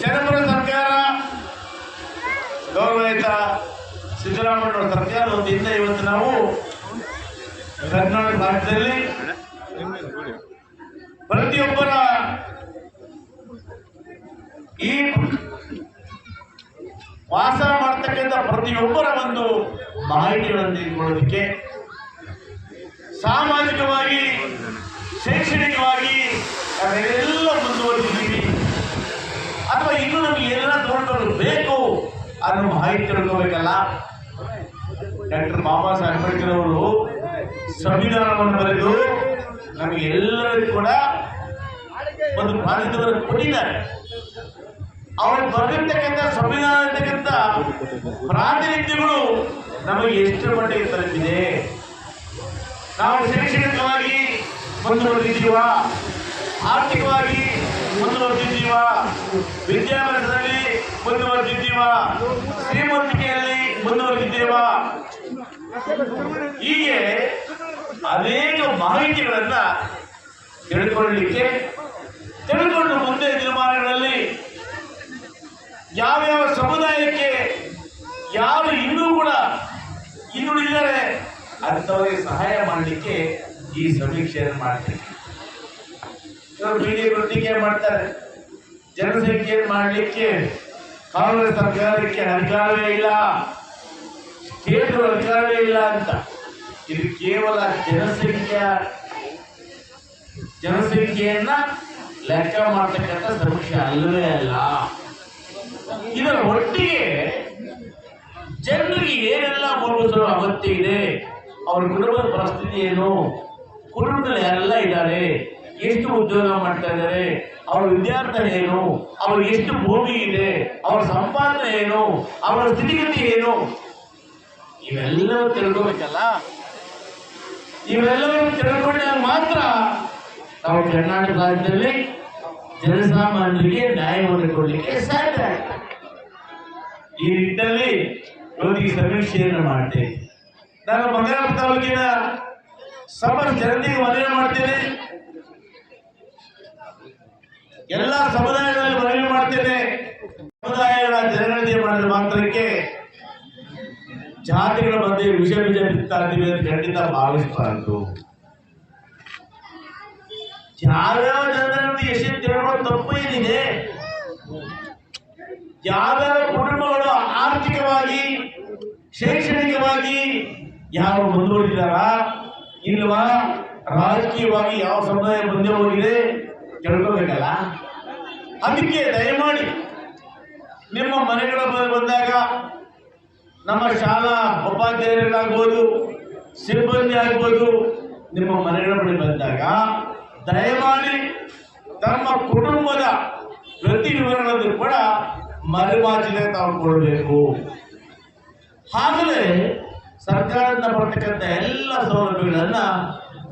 ಜನಪರ ಸರ್ಕಾರ ಗೌರವಯುತ ಸಿದ್ದರಾಮಯ್ಯ ಸರ್ಕಾರ ವತಿಯಿಂದ ಇವತ್ತು ನಾವು ಕರ್ನಾಟಕ ರಾಜ್ಯದಲ್ಲಿ ಪ್ರತಿಯೊಬ್ಬರ ಈ ವಾಸ ಮಾಡ್ತಕ್ಕಂಥ ಪ್ರತಿಯೊಬ್ಬರ ಒಂದು ಮಾಹಿತಿಗಳನ್ನು ತಿಳ್ಕೊಳ್ಳೋದಕ್ಕೆ ಸಾಮಾಜಿಕವಾಗಿ, ಶೈಕ್ಷಣಿಕವಾಗಿ ಮುಂದುವರಿದಿದ್ದೀವಿ ಅಥವಾ ಇನ್ನೂ ನಮಗೆ ಏನೆಲ್ಲ ತಗೊಂಡು ಬೇಕು ಅನ್ನೋ ಮಾಹಿತಿ ತಿಳ್ಕೋಬೇಕಲ್ಲ? ಡಾಕ್ಟರ್ ಬಾಬಾ ಸಾಹೇಬ್ ಅಂಬೇಡ್ಕರ್ ಅವರು ಸಂವಿಧಾನವನ್ನು ಬರೆದು ನಮಗೆ ಎಲ್ಲರಿಗೂ ಕೂಡ ಒಂದು ಭಾರತವನ್ನು ಕೊಟ್ಟಿದ್ದಾರೆ. ಅವರು ಬರೆದಿರ್ತಕ್ಕಂಥ ಸಂವಿಧಾನ ಪ್ರಾತಿನಿಧ್ಯಗಳು ನಮಗೆ ಎಷ್ಟು ಮಟ್ಟಿಗೆ ತಲುಪಿದೆ? ನಾವು ಶೈಕ್ಷಣಿಕವಾಗಿ ಮುಂದುವರೆದಿದ್ದೀವ? ಆರ್ಥಿಕವಾಗಿ ಮುಂದುವರೆದಿದ್ದೀವ. ವಿದ್ಯಾಭ್ಯಾಸದಲ್ಲಿ ಮುಂದುವರೆದಿದ್ದೀವ. ಶ್ರೀಮಂತಿಕೆಯಲ್ಲಿ ಮುಂದುವರೆದಿದ್ದೇವ. ಹೀಗೆ ಅನೇಕ ಮಾಹಿತಿಗಳನ್ನ ತಿಳ್ಕೊಳ್ಳಲಿಕ್ಕೆ ತಿಳ್ಕೊಂಡು ಮುಂದೆ ದಿನಮಾನಗಳಲ್ಲಿ ಯಾವ್ಯಾವ ಸಮುದಾಯಕ್ಕೆ ಯಾರು ಇನ್ನೂ ಕೂಡ ಇನ್ನುಳಿದರೆ ಅಂಥವರಿಗೆ ಸಹಾಯ ಮಾಡಲಿಕ್ಕೆ ಈ ಸಮೀಕ್ಷೆಯನ್ನು ಮಾಡ್ತೀವಿ. ಇವರು ಬಿಡಿ ಟೀಕೆ ಮಾಡ್ತಾರೆ? ಜನಸಂಖ್ಯೆ ಮಾಡಲಿಕ್ಕೆ? ಕಾಂಗ್ರೆಸ್ ಸರ್ಕಾರಕ್ಕೆ ಅಧಿಕಾರವೇ ಇಲ್ಲ. ಕೇಂದ್ರ ಅಧಿಕಾರವೇ ಇಲ್ಲ ಅಂತ. ಇದು ಕೇವಲ ಜನಸಂಖ್ಯಾ. ಜನಸಂಖ್ಯೆಯನ್ನ ಲೆಕ್ಕ ಮಾಡ್ತಕ್ಕಂಥ ಸಮಸ್ಯೆ ಅಲ್ಲವೇ ಅಲ್ಲ. ಇದರ ಒಟ್ಟಿಗೆ ಜನರಿಗೆ ಏನೆಲ್ಲ ಮೂಲಭೂತ ಅಗತ್ಯ ಇದೆ. ಅವ್ರ ಕುಟುಂಬದ ಪರಿಸ್ಥಿತಿ ಏನು? ಕುಟುಂಬದಲ್ಲಿ ಎಲ್ಲ ಇದ್ದಾರೆ. ಎಷ್ಟು ಉದ್ಯೋಗ ಮಾಡ್ತಾ ಇದ್ದಾರೆ? ಅವರ ವಿದ್ಯಾರ್ಥಿ ಏನು? ಅವ್ರಿಗೆ ಎಷ್ಟು ಭೂಮಿ ಇದೆ? ಅವರ ಸಂಪಾದನೆ ಏನು? ಅವರ ಸ್ಥಿತಿಗತಿ ಏನು? ಇವೆಲ್ಲವೂ ತಿಳ್ಕೋಬೇಕಲ್ಲ? ಇವೆಲ್ಲವೂ ತಿಳ್ಕೊಂಡಾಗ ಮಾತ್ರ ನಾವು ಕರ್ನಾಟಕ ರಾಜ್ಯದಲ್ಲಿ ಜನಸಾಮಾನ್ಯರಿಗೆ ನ್ಯಾಯವನ್ನು ಕೊಡಲಿಕ್ಕೆ ಸಾಧ್ಯ. ಈ ನಿಟ್ಟಿನಲ್ಲಿ ಇವತ್ತಿಗೆ ಸಮೀಕ್ಷೆಯನ್ನು ಮಾಡ್ತೇನೆ. ನಾನು ಮಂಗಳ ತಾಲೂಕಿನ ಸಮರ ಜನತೆಗೆ ಮನವಿ ಮಾಡ್ತೇನೆ. ಎಲ್ಲ ಸಮುದಾಯಗಳಲ್ಲಿ ಮನವಿ ಮಾಡ್ತೇನೆ. ಸಮುದಾಯಗಳ ಜನಗಣತಿ ಮಾಡಿದ ಮಾತ್ರಕ್ಕೆ ಜಾತಿಗಳ ಮಧ್ಯೆ ವಿಷ ಬೀಜ ಬಿತ್ತಾ ಇದ್ದೀವಿ ಅಂತ ಖಂಡಿತ ಭಾವಿಸಬಾರದು. ಯಾವ್ಯಾವ ಜನಗಣತಿ ಎಷ್ಟು ತಿಳ್ಕೊಳ್ಳೋ ತಪ್ಪು ಏನಿದೆ? ಯಾವ್ಯಾವ ಕುಟುಂಬಗಳು ಆರ್ಥಿಕವಾಗಿ, ಶೈಕ್ಷಣಿಕವಾಗಿ ಯಾವ ಮುಂದುವರಿದಾರ ಇಲ್ವಾ? ರಾಜಕೀಯವಾಗಿ ಯಾವ ಸಮುದಾಯ ಮುಂದೆ ಹೋಗಿದೆ? ತಿಳ್ಕೋಬೇಕಲ್ಲ. ಅದಕ್ಕೆ ದಯಮಾಡಿ ನಿಮ್ಮ ಮನೆಗಳ ಬಂದಾಗ ನಮ್ಮ ಶಾಲಾ ಉಪಾಧ್ಯಾಯರಾಗ್ಬೋದು ಸಿಬ್ಬಂದಿ ಆಗ್ಬೋದು, ನಿಮ್ಮ ಮನೆಗಳ ಬಳಿ ಬಂದಾಗ ದಯಮಾಡಿ ತಮ್ಮ ಕುಟುಂಬದ ಪ್ರತಿ ವಿವರಗಳನ್ನು ಕೂಡ ಮರೆಮಾಚಿದೆ ತಾವು ಕೊಡಬೇಕು. ಆಗಲೇ ಸರ್ಕಾರದಿಂದ ಬರ್ತಕ್ಕಂಥ ಎಲ್ಲ ಸೌಲಭ್ಯಗಳನ್ನು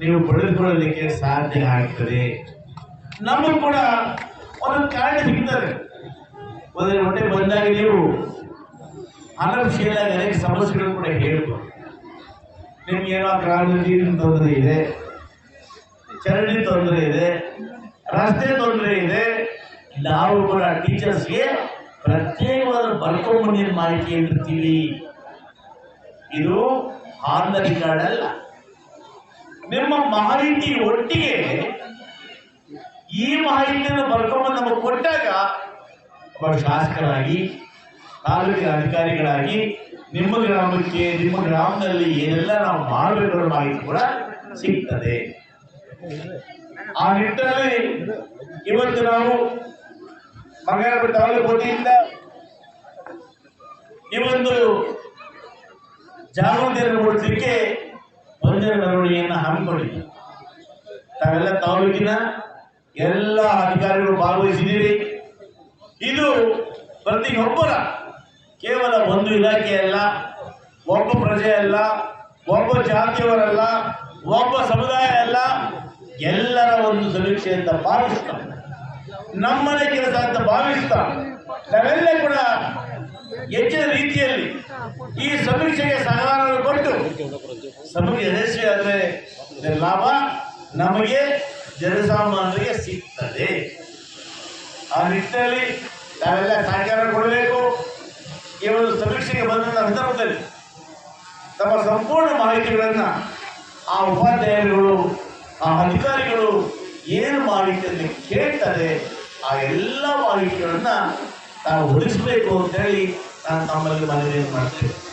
ನೀವು ಪಡೆದುಕೊಳ್ಳಲಿಕ್ಕೆ ಸಾಧ್ಯ ಆಗ್ತದೆ. ನಮಗೂ ಕೂಡ ಒಂದೇ ಹೊಟ್ಟೆ ಬಂದಾಗ ನೀವು ಅನರ್ಶಿಯಲಾಗಿ ಅನೇಕ ಸಮಸ್ಯೆಗಳು ಕೂಡ ಹೇಳ್ಬೋದು. ನಿಮ್ಗೇನೋ ಕಾಲದಲ್ಲಿ ನೀರಿನ ತೊಂದರೆ ಇದೆ, ಚರಂಡಿ ತೊಂದರೆ ಇದೆ, ರಸ್ತೆ ತೊಂದರೆ ಇದೆ, ನಾವು ಕೂಡ ಟೀಚರ್ಸ್ಗೆ ಪ್ರತ್ಯೇಕವಾದ ಬರ್ಕೊಂಬಂದಿನ ಮಾಹಿತಿ ಹೇಳಿರ್ತೀವಿ ಇದು ಆನ್ ದ ಅಲ್ಲ ನಿಮ್ಮ ಮಾಹಿತಿ ಒಟ್ಟಿಗೆ ಈ ಮಾಹಿತಿಯನ್ನು ಬರ್ಕೊಂಡು ನಮಗೆ ಕೊಟ್ಟಾಗ ಒಬ್ಬ ಶಾಸಕರಾಗಿ, ತಾಲೂಕಿನ ಅಧಿಕಾರಿಗಳಾಗಿ, ನಿಮ್ಮ ಗ್ರಾಮಕ್ಕೆ, ನಿಮ್ಮ ಗ್ರಾಮದಲ್ಲಿ ಏನೆಲ್ಲ ನಾವು ಮಾಡಬೇಕು ಅನ್ನೋ ಮಾಹಿತಿ ಕೂಡ ಸಿಗ್ತದೆ. ಆ ನಿಟ್ಟಿನಲ್ಲಿ ಇವತ್ತು ನಾವು ಬಂಗಾರಪೇಟೆ ತಾಲೂಕು ವತಿಯಿಂದ ಈ ಒಂದು ಜಾಗೃತಿಯನ್ನು ಮೂಡಿಸಲಿಕ್ಕೆ ಒಂದನೇ ಮೆರವಣಿಗೆಯನ್ನು ಹಮ್ಮಿಕೊಂಡಿದ್ದೀವಿ ತಾವೆಲ್ಲ ತಾಲೂಕಿನ ಎಲ್ಲ ಅಧಿಕಾರಿಗಳು ಭಾಗವಹಿಸಿದ್ದೀರಿ. ಇದು ಪ್ರತಿಯೊಬ್ಬರ ಕೇವಲ ಒಂದು ಇಲಾಖೆ ಅಲ್ಲ, ಒಬ್ಬ ಪ್ರಜೆ ಅಲ್ಲ, ಒಬ್ಬ ಜಾತಿಯವರಲ್ಲ, ಒಬ್ಬ ಸಮುದಾಯ ಅಲ್ಲ, ಎಲ್ಲರ ಒಂದು ಸಮೀಕ್ಷೆ ಅಂತ ಭಾವಿಸ್ತಾ ನಮ್ಮನೆ ಕೆಲಸ ಅಂತ ಭಾವಿಸ್ತಾ ನಾವೆಲ್ಲ ಕೂಡ ಹೆಚ್ಚಿನ ರೀತಿಯಲ್ಲಿ ಈ ಸಮೀಕ್ಷೆಗೆ ಸಹಕಾರ ಕೊಟ್ಟು, ಸಮೀಕ್ಷೆ ಯಶಸ್ವಿ ಆದರೆ ಲಾಭ. ನಮಗೆ ಜನಸಾಮಾನ್ಯರಿಗೆ ಸಿಗ್ತದೆ. ಆ ನಿಟ್ಟಿನಲ್ಲಿ ನಾವೆಲ್ಲ ಸಹಕಾರ ಕೊಡಬೇಕು. ಈ ಒಂದು ಸಮೀಕ್ಷೆಗೆ ಬಂದ ಸಂದರ್ಭದಲ್ಲಿ ತಮ್ಮ ಸಂಪೂರ್ಣ ಮಾಹಿತಿಗಳನ್ನು ಆ ಉಪಾಧ್ಯಾಯರುಗಳು, ಆ ಅಧಿಕಾರಿಗಳು ಏನು ಮಾಹಿತಿಯನ್ನು ಕೇಳ್ತಾರೆ ಆ ಎಲ್ಲ ಮಾಹಿತಿಗಳನ್ನು ನಾವು ಉಳಿಸಬೇಕು ಅಂತೇಳಿ ನಾನು ತಮ್ಮಲ್ಲಿ ಮನವಿಯನ್ನು ಮಾಡ್ತೇವೆ